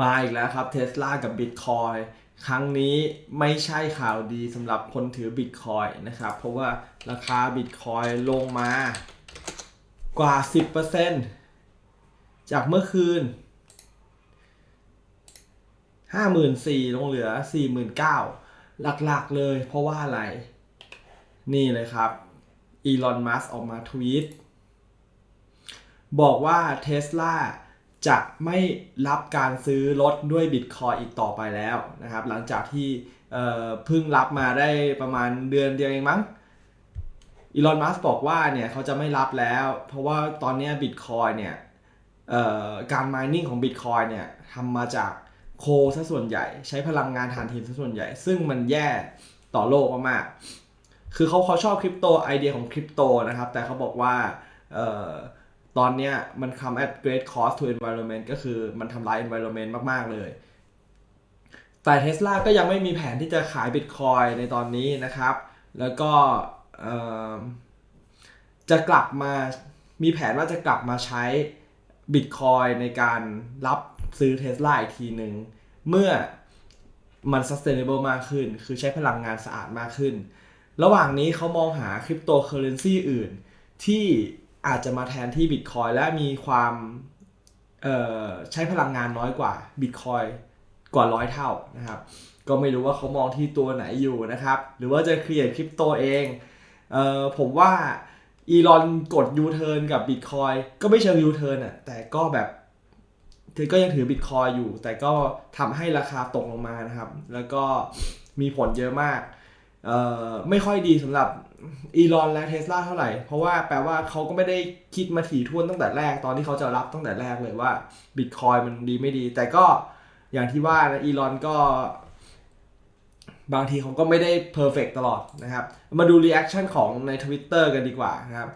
มาอีกแล้วครับเท s l a กับ Bitcoin ครั้งนี้ไม่ใช่ข่าวดีสำหรับคนถือ Bitcoin นะครับ เพราะว่าราคา Bitcoin ลงมากว่า 10%จากเมื่อคืน 54,000 ลงเหลือ 49,000 หลักๆเลยเพราะว่าอะไร นี่เลยครับอีลอน มัสออกมาทวีตบอกว่าเท s l a จะไม่รับการซื้อรถด้วยบิตคอยอีกต่อไปแล้วนะครับ หลังจากที่เพิ่งรับมาได้ประมาณเดือนเดียวเองมั้งอีลอนมัสบอกว่าเนี่ยเขาจะไม่รับแล้ว เพราะว่าตอนนี้บิตคอยเนี่ยการ mining ของบิตคอยเนี่ยทำมาจากโคซะส่วนใหญ่ ใช้พลังงานถ่านหินซะส่วนใหญ่ ซึ่งมันแย่ต่อโลกมากๆคือเขาเขาชอบคริปโตไอเดียของคริปโตนะครับ แต่เขาบอกว่า ตอนเนี้ยมันทำ at great cost to environment ก็คือมันทำลาย environment มาก ๆ เลย แต่ Tesla ก็ยังไม่มีแผนที่จะขาย Bitcoin ในตอนนี้นะครับ แล้วก็จะกลับมามีแผนว่าจะกลับมาใช้ Bitcoin ในการรับซื้อ Tesla อีกทีหนึ่ง เมื่อมัน sustainable มากขึ้น คือใช้พลังงานสะอาดมากขึ้น ระหว่างนี้เขามองหาคริปโตเคอเรนซีอื่นที่ อาจจะมาแทนที่ Bitcoin และมีความใช้พลังงานน้อยกว่า Bitcoin กว่าร้อยเท่านะครับ ก็ไม่รู้ว่าเขามองที่ตัวไหนอยู่นะครับ หรือว่าจะเครียดคริปโตเองเออผมว่าอีลอนกด U-turn กับ Bitcoin ก็ไม่เชิง U-turn อะแต่ก็แบบเธอก็ยังถือ Bitcoin อยู่ แต่ก็ทำให้ราคาตกลงมานะครับ แล้วก็มีผลเยอะมากเอ่อไม่ค่อยดีสำหรับ อีลอนและเทสลาเท่าไหร่ เพราะว่าแปลว่าเขาก็ไม่ได้คิดมาถี่ถ้วนตั้งแต่แรกตอนที่เขาจะรับตั้งแต่แรกเลยว่าบิตคอยมันดีไม่ดี แต่ก็อย่างที่ว่านะอีลอนก็ บางทีเขาก็ไม่ได้เพอร์เฟกตลอดนะครับ มาดูรีแอคชั่นของใน Twitter กันดีกว่านะครับ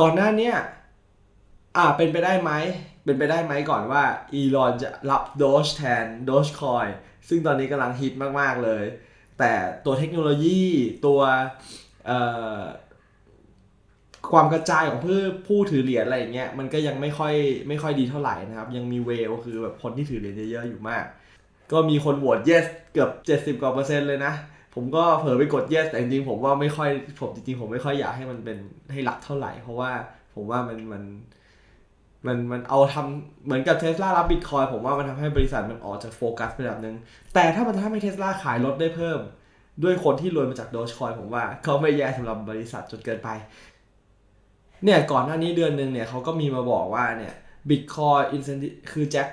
ก่อนหน้านี้อ่าเป็นไปได้ไหม เป็นไปได้ไหมก่อนว่าอีลอนจะรับโดชแทนโดชคอยซึ่งตอนนี้กำลังฮิตมาก ๆ เลย แต่ตัวเทคโนโลยีตัว ความกระจายของผู้ผู้ถือเหรียญอะไรอย่างเงี้ยมันก็ยังไม่ค่อยไม่ค่อยดีเท่าไหร่นะครับ ยังมีเวลคือแบบคนที่ถือเหรียญเยอะๆอยู่มาก ก็มีคนโหวต yes เกือบ70กว่าเปอร์เซ็นต์เลยนะ ผมก็เผลอไปกด yes แต่จริงๆผมว่าไม่ค่อยผมจริงๆผมไม่ค่อยอยากให้มันเป็นให้หลักเท่าไหร่ เพราะว่าผมว่ามันมันมันมันเอาทำเหมือนกับเทสลารับบิตคอยผมว่ามันทำให้บริษัทมันออกจากโฟกัสไประดับหนึ่งแต่ถ้ามันทำให้เทสลาขายรถได้เพิ่ม ด้วยคนที่รวยมาจากโดชคอยผมว่าเขาไม่แย่สำหรับบริษัทจนเกินไป เนี่ยก่อนหน้านี้เดือนหนึ่งเนี่ยเขาก็มีมาบอกว่าเนี่ยบิตคอยอินเซนติคือแจ็ค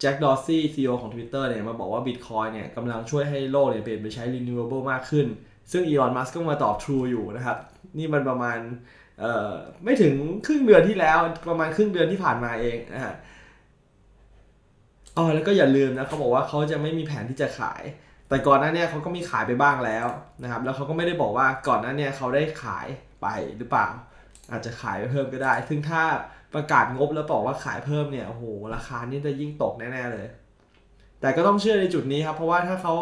แจ็คดอร์ซี่ซีอของ Twitter เนี่ยมาบอกว่าบิตคอยเนี่ยกำลังช่วยให้โลกเนี่ยเปลี่ยนไปใช้ renewable มากขึ้น ซึ่งอีลอนมัสก์ก็มาตอบ True อยู่นะครับ นี่มันประมาณเอ่อไม่ถึงครึ่งเดือนที่แล้วประมาณครึ่งเดือนที่ผ่านมาเองนะฮะอ๋อแล้วก็อย่าลืมนะเขาบอกว่าเขาจะไม่มีแผนที่จะขาย แต่ก่อนหน้าเนี้เขาก็มีขายไปบ้างแล้วนะครับ แล้วเขาก็ไม่ได้บอกว่าก่อนหน้าเนี้เขาได้ขายไปหรือเปล่า อาจจะขายไปเพิ่มก็ได้ ซึ่งถ้าประกาศงบแล้วบอกว่าขายเพิ่มเนี่ยโอ้โหราคานี่จะยิ่งตกแน่ๆเลย แต่ก็ต้องเชื่อในจุดนี้ครับ เพราะว่าถ้าเขา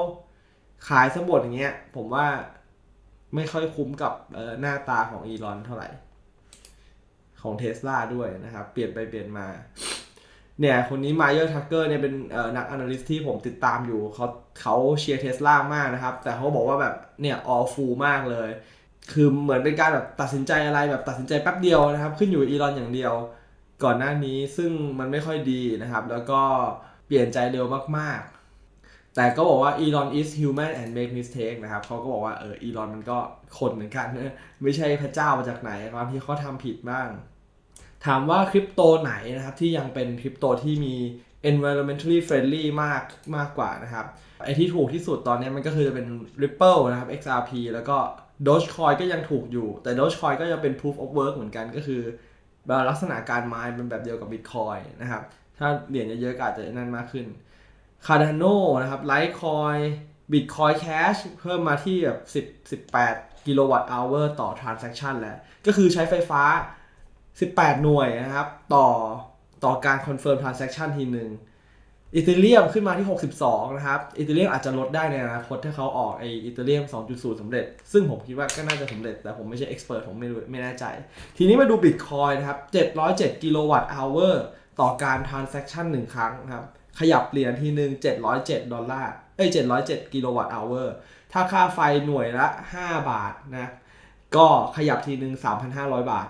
ขายสมบทอย่างเงี้ย ผมว่าไม่ค่อยคุ้มกับหน้าตาของอีลอนเท่าไหร่ ของเท s l a ด้วยนะครับ เปลี่ยนไปเปลี่ยนมา เนี่ยคนนี้มาเยอร์ทักเกอร์เนี่ยเป็นเอ่อนัก analyst ที่ผมติดตามอยู่เขา เขาเชียร์เทสลามากนะครับ แต่เขาบอกว่าแบบเนี่ย all full มากเลย คือเหมือนเป็นการแบบตัดสินใจอะไรแบบตัดสินใจแป๊บเดียวนะครับ ขึ้นอยู่อีลอนอย่างเดียว ก่อนหน้านี้ซึ่งมันไม่ค่อยดีนะครับ แล้วก็เปลี่ยนใจเร็วมากๆ แต่ก็บอกว่า Elon is human and make mistake นะครับเขาก็บอกว่าเอออีลอนมันก็คนเหมือนกันนะไม่ใช่พระเจ้ามาจากไหนบางทีเขาทำผิดบ้าง ถามว่าคริปโตไหนนะครับที่ยังเป็นคริปโตที่มี environmentally friendly มากมากกว่านะครับ ไอที่ถูกที่สุดตอนนี้มันก็คือจะเป็น Ripple นะครับ XRP แล้วก็ Dogecoin ก็ยังถูกอยู่ แต่ Dogecoin ก็ยังเป็น proof of work เหมือนกันก็คือลักษณะการ mine เป็นแบบเดียวกับ Bitcoin นะครับ ถ้าเหรียญเยอะๆก็อาจจะนั่นมากขึ้น Cardano นะครับ Litecoin Bitcoin Cash เพิ่มมาที่แบบ10 18 กิโลวัตต์ hour ต่อ transaction แล้ว ก็คือใช้ไฟฟ้า 18 หน่วยนะครับ ต่อ ต่อการ confirm transaction ทีหนึ่งอีเทเรียมขึ้นมาที่ 62 นะครับอีเทเรียมอาจจะลดได้ในอนาคตถ้าเขาออกไออีเทเรียม 2.0สำเร็จ ซึ่งผมคิดว่าก็น่าจะสำเร็จ แต่ผมไม่ใช่ expert ผมไม่รู้ไม่แน่ใจ ทีนี้มาดู Bitcoin นะครับ 707 กิโลวัตต์ hour ต่อการ transaction หนึ่งครั้งนะครับ ขยับเหรียญทีหนึ่ง707 ดอลลาร์ เอ้ย 707 กิโลวัตต์อเวอร์ถ้าค่าไฟหน่วยละ 5 บาทนะ ก็ขยับทีหนึ่ง3,500 บาท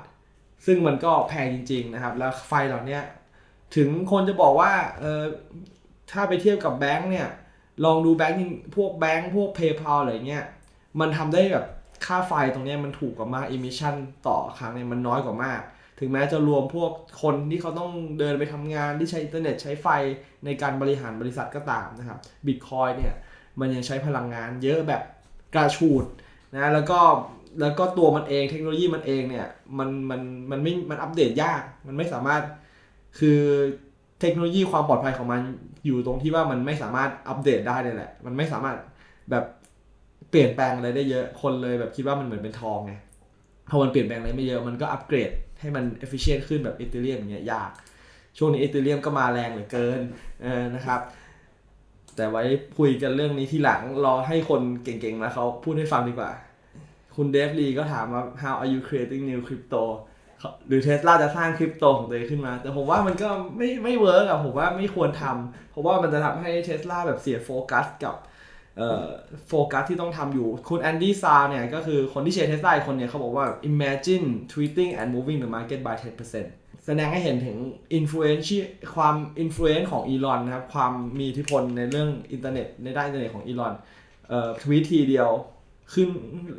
ซึ่งมันก็แพงจริง ๆ นะครับ แล้วไฟเหล่านี้ ถึงคนจะบอกว่าเออถ้าไปเทียบกับแบงค์เนี่ย ลองดูแบงค์พวกแบงค์พวก PayPal อะไรเงี้ยมันทำได้แบบค่าไฟตรงนี้มันถูกกว่ามาก emission ต่อครั้งเนี่ยมันน้อยกว่ามาก ถึงแม้จะรวมพวกคนที่เขาต้องเดินไปทำงานที่ใช้อินเทอร์เน็ตใช้ไฟในการบริหารบริษัทก็ตามนะครับบิตคอยเนี่ยมันยังใช้พลังงานเยอะแบบกระฉูดนะแล้วก็แล้วก็ตัวมันเองเทคโนโลยีมันเองเนี่ยมันมันมันไม่มันอัปเดตยาก มันไม่สามารถ คือเทคโนโลยีความปลอดภัยของมันอยู่ตรงที่ว่ามันไม่สามารถอัปเดตได้เลยแหละ มันไม่สามารถแบบเปลี่ยนแปลงอะไรได้เยอะ คนเลยแบบคิดว่ามันเหมือนเป็นทองไง พอมันเปลี่ยนแปลงอะไรไม่เยอะมันก็อัปเกรดให้มัน efficient ขึ้นแบบอีเทเรียมอย่างเงี้ยยาก ช่วงนี้อีเทเรียมก็มาแรงเหลือเกินเออนะครับ แต่ไว้คุยกันเรื่องนี้ที่หลังรอให้คนเก่งๆแล้วเขาพูดให้ฟังดีกว่า คุณเดฟลีก็ถามว่า how are you creating new crypto หรือเทสลาจะสร้างคริปโตของตัวเองขึ้นมา แต่ผมว่ามันก็ไม่ไม่เวิร์กอะผมว่าไม่ควรทำเพราะว่ามันจะทำให้เทสลาแบบเสียโฟกัสกับเอ่อโฟกัสที่ต้องทำอยู่ คุณแอนดี้ซาเนี่ย ก็คือคนที่เชียร์เทสลาคนเนี่ยเขาบอกว่า imagine tweeting and moving the market by 10%แสดงให้เห็นถึง influence ความ influence ของอีลอนนะครับ ความมีอิทธิพลในเรื่องอินเทอร์เน็ต ในด้านอินเทอร์เน็ตของอีลอนเอ่อทวีตทีเดียว ขึ้น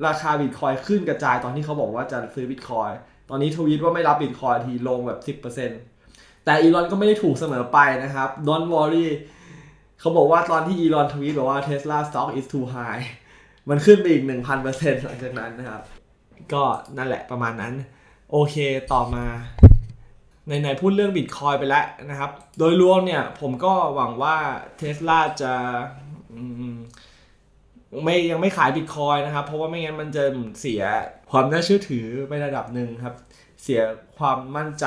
ราคาบิตคอยขึ้นกระจายตอนที่เขาบอกว่าจะซื้อบิตคอย ตอนนี้ทวีตว่าไม่รับบิตคอยทีลงแบบ 10%แต่อีลอนก็ไม่ได้ถูกเสมอไปนะครับ don't worry เขาบอกว่าตอนที่อีลอนทวีตบอกว่า Tesla stock is too high มันขึ้นไปอีก 1,000%หลังจากนั้นนะครับ ก็นั่นแหละประมาณนั้น โอเคต่อมาในๆพูดเรื่องบิตคอยไปแล้วนะครับ โดยรวมเนี่ยผมก็หวังว่าเท sla จะอืม ไม่ยังไม่ขายบิตคอยนะครับ เพราะว่าไม่งั้นมันจะเสียความน่าเชื่อถือไประดับหนึ่งครับ เสียความมั่นใจ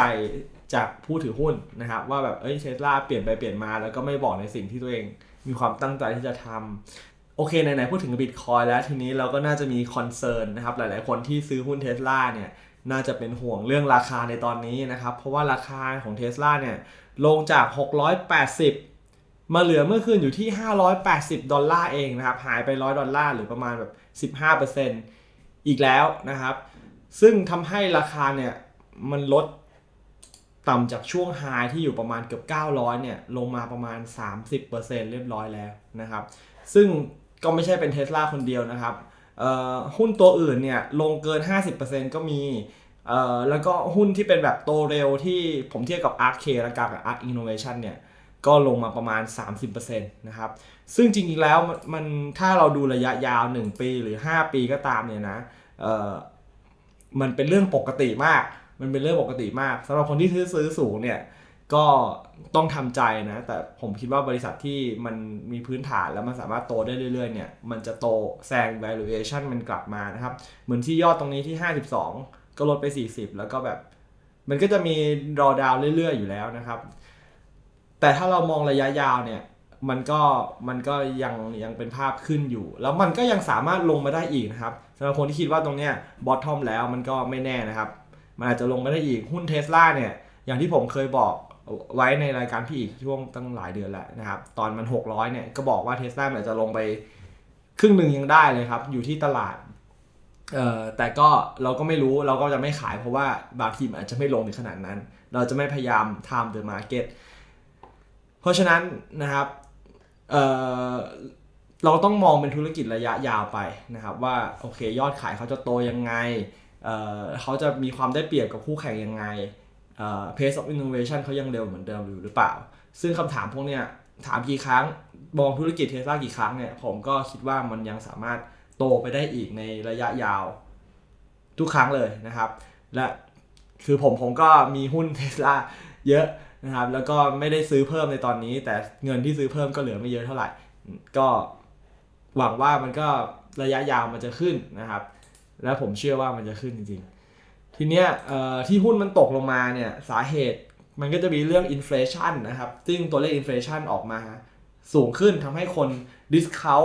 จากผู้ถือหุ้นนะครับว่าแบบเอ้ยเทสลาเปลี่ยนไปเปลี่ยนมาแล้วก็ไม่บอกในสิ่งที่ตัวเองมีความตั้งใจที่จะทำโอเคไหนๆพูดถึงบิตคอยแล้วทีนี้เราก็น่าจะมีคอนเซิร์นนะครับหลายๆคนที่ซื้อหุ้นเทสลาเนี่ยน่าจะเป็นห่วงเรื่องราคาในตอนนี้นะครับ เพราะว่าราคาของเท sla เนี่ยลงจาก 680 มาเหลือเมื่อคืนอยู่ที่ 580 ดอลลาร์เองนะครับ หายไป 100 ดอลลาร์หรือประมาณแบบ 15%อีกแล้วนะครับ ซึ่งทำให้ราคาเนี่ยมันลดต่ำจากช่วงไฮที่อยู่ประมาณเกือบ 900 เนี่ย ลงมาประมาณ 30%เรียบร้อยแล้วนะครับ ซึ่งก็ไม่ใช่เป็นเท sla คนเดียวนะครับหุ้นตัวอื่นเนี่ยลงเกิน 50%ก็มีแล้วก็หุ้นที่เป็นแบบโตเร็วที่ผมเทียบกับ ARK และกับ ARK Innovation เนี่ย ก็ลงมาประมาณ 30%นะครับ ซึ่งจริงๆแล้วมันถ้าเราดูระยะยาว 1 ปีหรือ 5 ปีก็ตามเนี่ยนะมันเป็นเรื่องปกติมาก มันเป็นเรื่องปกติมากสำหรับคนที่ซื้อซื้อสูงเนี่ยก็ต้องทำใจนะ แต่ผมคิดว่าบริษัทที่มันมีพื้นฐานแล้วมันสามารถโตได้เรื่อยๆเนี่ย มันจะโตแซง valuation มันกลับมานะครับ เหมือนที่ยอดตรงนี้ที่ 52 ก็ลดไป 40 แล้วก็แบบ มันก็จะมีรอดาวเรื่อยๆอยู่แล้วนะครับ แต่ถ้าเรามองระยะยาวเนี่ยมันก็มันก็ยังยังเป็นภาพขึ้นอยู่ แล้วมันก็ยังสามารถลงมาได้อีกนะครับสำหรับคนที่คิดว่าตรงเนี้ย bottom แล้วมันก็ไม่แน่นะครับ มันอาจจะลงมาได้อีกหุ้นเทสลาเนี่ยอย่างที่ผมเคยบอกไว้ในรายการพี่อีกช่วงตั้งหลายเดือนแล้วนะครับ ตอนมัน 600เนี่ยก็บอกว่าเทสลาอาจจะลงไปครึ่งหนึ่งยังได้เลยครับ อยู่ที่ตลาดเอ่อแต่ก็เราก็ไม่รู้เราก็จะไม่ขายเพราะว่าบางทีมันอาจจะไม่ลงถึงขนาดนั้น เราจะไม่พยายาม time the market เพราะฉะนั้นนะครับเเราต้องมองเป็นธุรกิจระยะยาวไปนะครับ ว่าโอเคยอดขายเขาจะโตยังไงเเขาจะมีความได้เปรียบกับคู่แข่งยังไงเอ่อ pace of innovation เขายังเร็วเหมือนเดิมอยู่หรือเปล่า ซึ่งคำถามพวกเนี้ยถามกี่ครั้งมองธุรกิจเทสลากี่ครั้งเนี่ยผมก็คิดว่ามันยังสามารถโตไปได้อีกในระยะยาวทุกครั้งเลยนะครับ และคือผมผมก็มีหุ้นเทสลา เยอะนะครับ แล้วก็ไม่ได้ซื้อเพิ่มในตอนนี้ แต่เงินที่ซื้อเพิ่มก็เหลือไม่เยอะเท่าไหร่ ก็หวังว่ามันก็ระยะยาวมันจะขึ้นนะครับ และผมเชื่อว่ามันจะขึ้นจริงๆ ทีเนี้ยที่หุ้นมันตกลงมาเนี่ยสาเหตุมันก็จะมีเรื่องอินฟลชันนะครับ ซึ่งตัวเลขอินฟลชันออกมาสูงขึ้นทำให้คนดิสคาว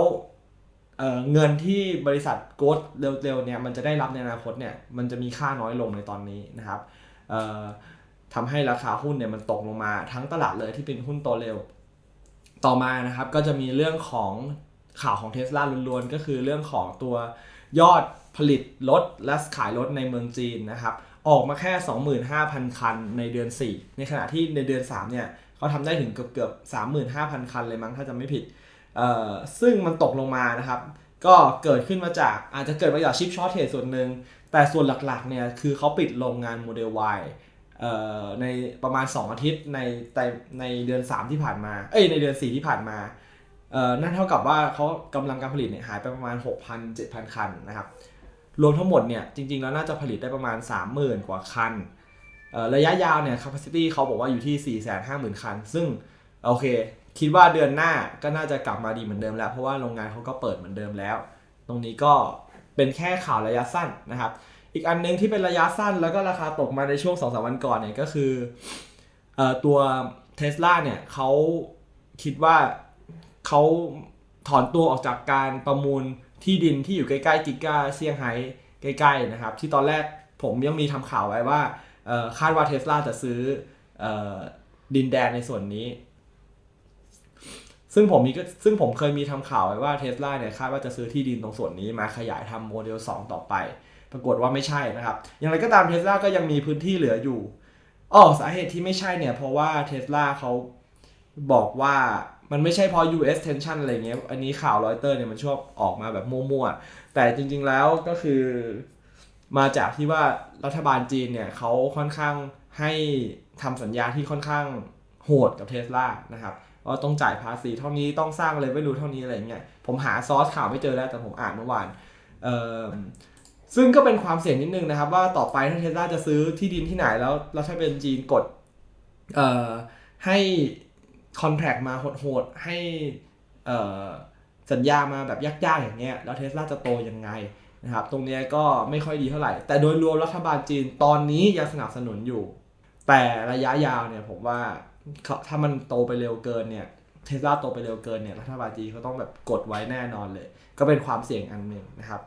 เงินที่บริษัทโกดเร็วๆเนี่ยมันจะได้รับในอนาคตเนี่ยมันจะมีค่าน้อยลงในตอนนี้นะครับ ทำให้ราคาหุ้นเนี่ยมันตกลงมาทั้งตลาดเลยที่เป็นหุ้นโตเร็ว ต่อมานะครับก็จะมีเรื่องของข่าวของเทสลาล้วนๆ ก็คือเรื่องของตัวยอดผลิตรถและขายรถในเมืองจีนนะครับ ออกมาแค่ 25,000 คันในเดือน 4 ในขณะที่ในเดือน 3 เนี่ยเขาทำได้ถึงเกือบเกือบ35,000 คันเลยมั้งถ้าจำไม่ผิด ซึ่งมันตกลงมานะครับ ก็เกิดขึ้นมาจากอาจจะเกิดมาจากชิปช็อตเทรดส่วนหนึ่ง แต่ส่วนหลักๆเนี่ยคือเขาปิดโรงงานโมเดล Y ในประมาณ 2 อาทิตย์ในแต่ในเดือน 3 ที่ผ่านมา เอ้ยในเดือน 4 ที่ผ่านมานั่นเท่ากับว่าเขากำลังการผลิตเนี่ยหายไปประมาณ 6,000 7,000 คันนะครับรวมทั้งหมดเนี่ยจริงๆแล้วน่าจะผลิตได้ประมาณ 30,000 กว่าคันระยะยาวเนี่ย capacity เขาบอกว่าอยู่ที่ 450,000 คัน ซึ่งโอเค คิดว่าเดือนหน้าก็น่าจะกลับมาดีเหมือนเดิมแล้ว เพราะว่าโรงงานเขาก็เปิดเหมือนเดิมแล้ว ตรงนี้ก็เป็นแค่ข่าวระยะสั้นนะครับ อีกอันหนึงที่เป็นระยะสั้นแล้วก็ราคาตกมาในช่วง2อสวันก่อนเนี่ยก็คือเอ่อตัวเท s l a เนี่ยเขาคิดว่าเขาถอนตัวออกจากการประมูลที่ดินที่อยู่ใกล้ๆกิกาเซี่ยงไฮ้ใกล้ๆนะครับ ที่ตอนแรกผมยังมีทำข่าวไว้ว่าคาดว่าเท s l a จะซื้ออดินแดนในส่วนนี้ ซึ่งผมมีก็ซึ่งผมเคยมีทำข่าวไว้ว่าเท s l a เนี่ยคาดว่าจะซื้อที่ดินตรงส่วนนี้มาขยายทำโมเดล 2 ต่อไป ปรากฏว่าไม่ใช่นะครับ อย่างไรก็ตามเท s l a ก็ยังมีพื้นที่เหลืออยู่อ๋อสาเหตุที่ไม่ใช่เนี่ย เพราะว่าเท s l a เขาบอกว่ามันไม่ใช่เพราะ US tension อะไรเงี้ย อันนี้ข่าวรอยเตอร์เนี่ยมันชอบออกมาแบบมั่วๆ แต่จริงๆแล้วก็คือมาจากที่ว่ารัฐบาลจีนเนี่ยเขาค่อนข้างให้ทำสัญญาที่ค่อนข้างโหดกับเท s l a นะครับว่าต้องจ่ายภาษีเท่านี้ต้องสร้างเลยไม่รู้เท่านี้อะไรเงี้ย ผมหาซอสข่าวไม่เจอแล้วแต่ผมอ่านเมื่อวานเอ่อ ซึ่งก็เป็นความเสี่ยงนิดนึงนะครับ ว่าต่อไปถ้าเทสลาจะซื้อที่ดินที่ไหนแล้วแล้วถ้าเป็นจีนกดเอ่อให้คอนแท c t มาโหดๆให้เอ่อสัญญามาแบบยากๆอย่างเงี้ยแล้วเทสลาจะโตยังไงนะครับตรงนี้ก็ไม่ค่อยดีเท่าไหร่ แต่โดยรวมรัฐบาลจีนตอนนี้ยังสนับสนุนอยู่ แต่ระยะยาวเนี่ยผมว่าถ้ามันโตไปเร็วเกินเนี่ยเทสลาโตไปเร็วเกินเนี่ยรัฐบาลจีนเขาต้องแบบกดไว้แน่นอนเลย ก็เป็นความเสี่ยงอันหนึ่งนะครับ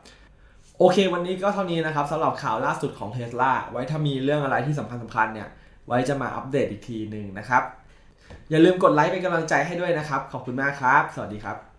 โอเค วันนี้ก็เท่านี้นะครับสำหรับข่าวล่าสุดของเท s l a ไว้ถ้ามีเรื่องอะไรที่สำคัญสำคัญเนี่ย ไว้จะมาอัปเดตอีกทีหนึ่งนะครับ อย่าลืมกดไลค์เป็นกำลังใจให้ด้วยนะครับ ขอบคุณมากครับ สวัสดีครับ